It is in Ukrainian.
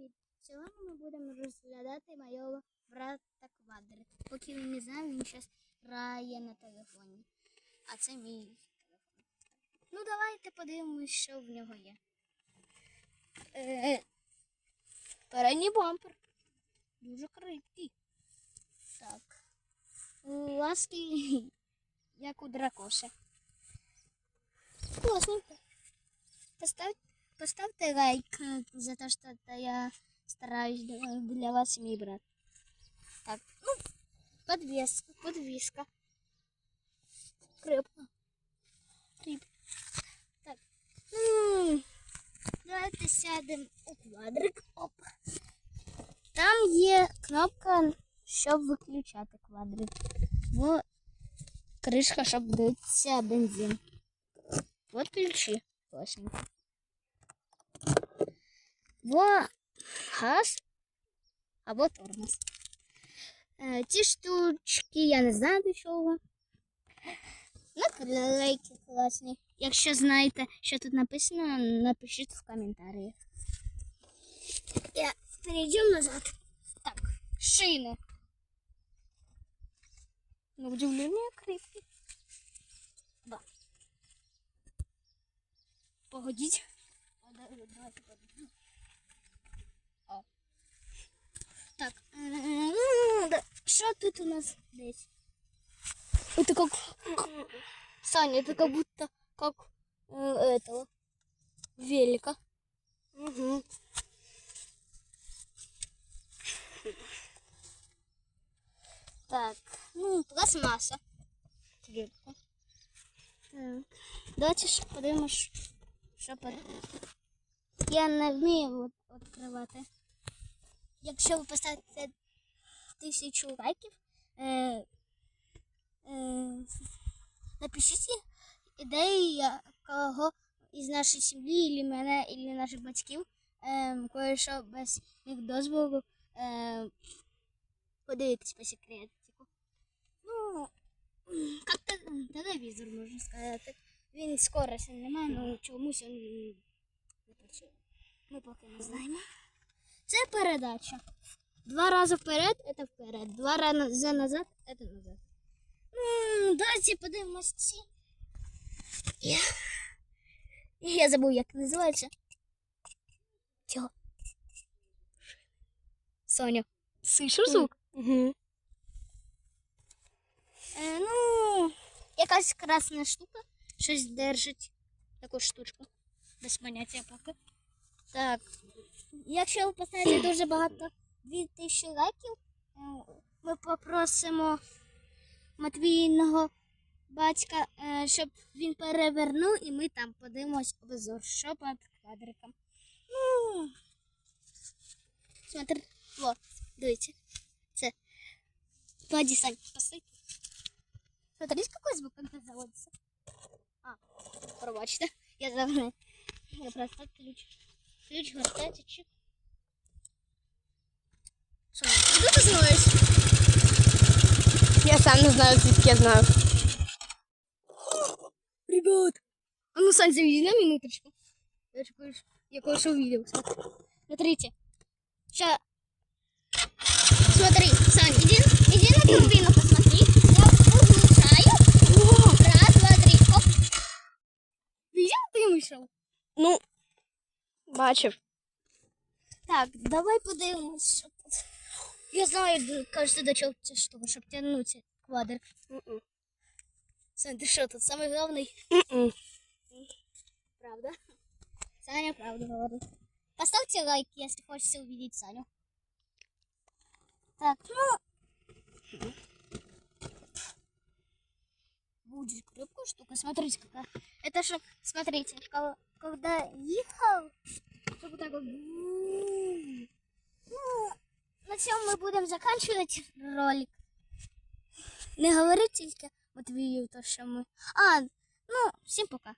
Привіт! Сьогодні ми будемо розглядати моєго брата квадрик. Поки він не знає, він зараз грає на телефоні. А це мій телефон. Ну, давайте подивимось, що в нього є. Е, передній бампер. Дуже крихкий. Так. Ласки, як у дракоша. Класненько. Поставь, поставьте лайк э, за то, что я стараюсь для, вас, мой брат. Так, ну, подвеска, подвеска. Крепко. Кріп. Так. Ну, давайте сядемо у квадрик. Оп. Там є кнопка, щоб виключати квадрик. Во кришка, щоб дивитися бензин. Вот ключи. Классненько. Во газ або тормоз. Е, ці штучки я не знаю до чого. Наклейки класні. Якщо знаєте, що тут написано, напишіть в коментарях. Я перейдем назад. Так, шини. На удивление крепкий. Да. Да- Давайте подивимо. О. Так. Що тут у нас десь? Это как... Саня, это как будто как э, этого велика. Угу. Так, ну, пластмаса. Крепко. Так. Давайте ж подивимось, що. Я не вмію відкривати. Якщо ви поставите тисячу лайків, е, е, напишіть ідеї якого із нашої сім'ї, і мене, і наших батьків, е, кое-що без їх дозволу. Е, подивитись по секретику. Ну, как-то телевізор, можна сказати. Він скорості немає, але чомусь він не працює. Ми поки не знаємо. Це передача. Два рази вперед це вперед. Два рази назад це назад. Ну, давайте подивимось ці. Я, я забув, як називається. Чого? Соня. Слышиш звук? Угу. Е, ну, якась красна штука, щось держить. Таку штучку. Без поняття поки. Так. Якщо ви поставите дуже багато 2000 лайків, е, ми попросимо Матвійного батька, е, щоб він перевернув і ми там подивимось обзор, що під квадриком. Ну, смотри, во, дивіться. Це. Пойди, Сань, постой. Смотри, какой звук, когда заводится. А, пробачте. Я забыл. Я просто ключ. Ключ гортається, чик. Що, куди ти знаєш? Я сам не знаю, звідки я знаю. Ребят. А ну, Сань, заведи на минуточку. Я, же кое- я кое-что увидел. Смотрите. Сейчас. Смотри, Сань, иди, иди на турбину посмотри. Я выключаю. Раз, два, три. Оп. Видел, ты вышел? Ну, бачив. Так, давай подивимось, що тут. Я знаю, кажется, до чого ця штука, щоб тягнути квадр. Мгм. Сань, ти що тут самый главный? Мгм. Правда? Саня правду говорит. Поставьте лайк, если хочется увидеть Саню. Так, ну... Будет крепкая штука. Смотрите, какая. Это же, смотрите, ко- когда ехал, чтобы так. Ну, на цьому ми будемо заканчивать ролик. Не говори тільки Матвію, то що ми. А, ну, всім пока.